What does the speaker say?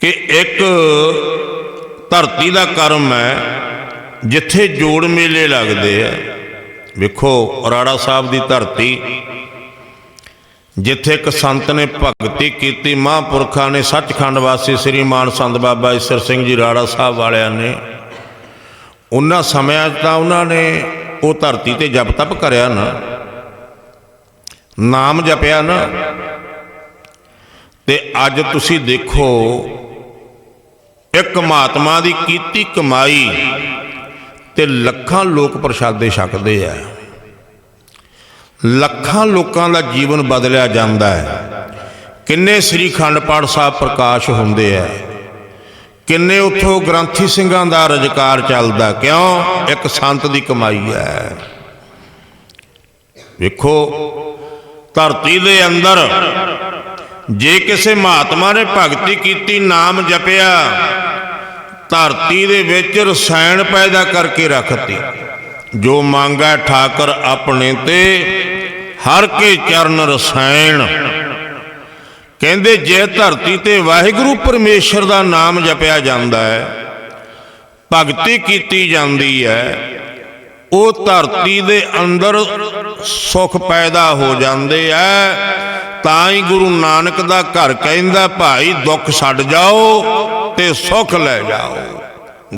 ਕਿ ਇੱਕ ਧਰਤੀ ਦਾ ਕਰਮ ਹੈ, ਜਿੱਥੇ ਜੋੜ ਮੇਲੇ ਲੱਗਦੇ ਆ। ਵੇਖੋ, ਰਾੜਾ ਸਾਹਿਬ ਦੀ ਧਰਤੀ, ਜਿੱਥੇ ਇੱਕ ਸੰਤ ਨੇ ਭਗਤੀ ਕੀਤੀ, ਮਹਾਂਪੁਰਖਾਂ ਨੇ ਸੱਚਖੰਡ ਵਾਸੀ ਸ੍ਰੀ ਮਾਨ ਸੰਤ ਬਾਬਾ ਈਸਰ ਸਿੰਘ ਜੀ ਰਾੜਾ ਸਾਹਿਬ ਵਾਲਿਆਂ ਨੇ, ਉਹਨਾਂ ਸਮਿਆਂ 'ਚ ਤਾਂ ਉਹਨਾਂ ਨੇ ਉਹ ਧਰਤੀ ਤੇ ਜਪ ਤਪ ਕਰਿਆ ਨਾ। ਨਾਮ ਜਪਿਆ ਨਾ। ਤੇ ਅੱਜ ਤੁਸੀਂ ਦੇਖੋ ਇੱਕ ਮਹਾਤਮਾ ਦੀ ਕੀਤੀ ਕਮਾਈ ਤੇ ਲੱਖਾਂ ਲੋਕ ਪ੍ਰਸ਼ਾਦੇ ਛਕਦੇ ਆ। ਲੱਖਾਂ ਲੋਕਾਂ ਦਾ ਜੀਵਨ ਬਦਲਿਆ ਜਾਂਦਾ ਹੈ। ਕਿੰਨੇ ਸ੍ਰੀ ਖੰਡ ਪਾਠ ਸਾਹਿਬ ਪ੍ਰਕਾਸ਼ ਹੁੰਦੇ ਆ। ਕਿੰਨੇ ਉਥੋਂ ਗ੍ਰੰਥੀ ਸਿੰਘਾਂ ਦਾ ਰੁਜ਼ਗਾਰ ਚੱਲਦਾ। ਕਿਉਂ? ਇੱਕ ਸੰਤ ਦੀ ਕਮਾਈ ਹੈ। ਵੇਖੋ, ਧਰਤੀ ਦੇ ਅੰਦਰ ਜੇ ਕਿਸੇ ਮਹਾਤਮਾ ਨੇ ਭਗਤੀ ਕੀਤੀ, ਨਾਮ ਜਪਿਆ, ਧਰਤੀ ਦੇ ਵਿੱਚ ਰਸਾਇਣ ਪੈਦਾ ਕਰਕੇ ਰੱਖਤੀ। ਜੋ ਮੰਗਾ ਠਾਕਰ ਆਪਣੇ ਤੇ, ਹਰ ਕੇ ਚਰਨ ਰਸਾਇਣ। ਕਹਿੰਦੇ ਜੇ ਧਰਤੀ ਤੇ ਵਾਹਿਗੁਰੂ ਪਰਮੇਸ਼ਰ ਦਾ ਨਾਮ ਜਪਿਆ ਜਾਂਦਾ ਹੈ, ਭਗਤੀ ਕੀਤੀ ਜਾਂਦੀ ਹੈ, ਉਹ ਧਰਤੀ ਦੇ ਅੰਦਰ ਸੁਖ ਪੈਦਾ ਹੋ ਜਾਂਦੇ ਐ ਤਾਂ ਹੀ ਗੁਰੂ ਨਾਨਕ ਦਾ ਘਰ ਕਹਿੰਦਾ, ਭਾਈ, ਦੁੱਖ ਛੱਡ ਜਾਓ ਤੇ ਸੁੱਖ ਲੈ ਜਾਓ।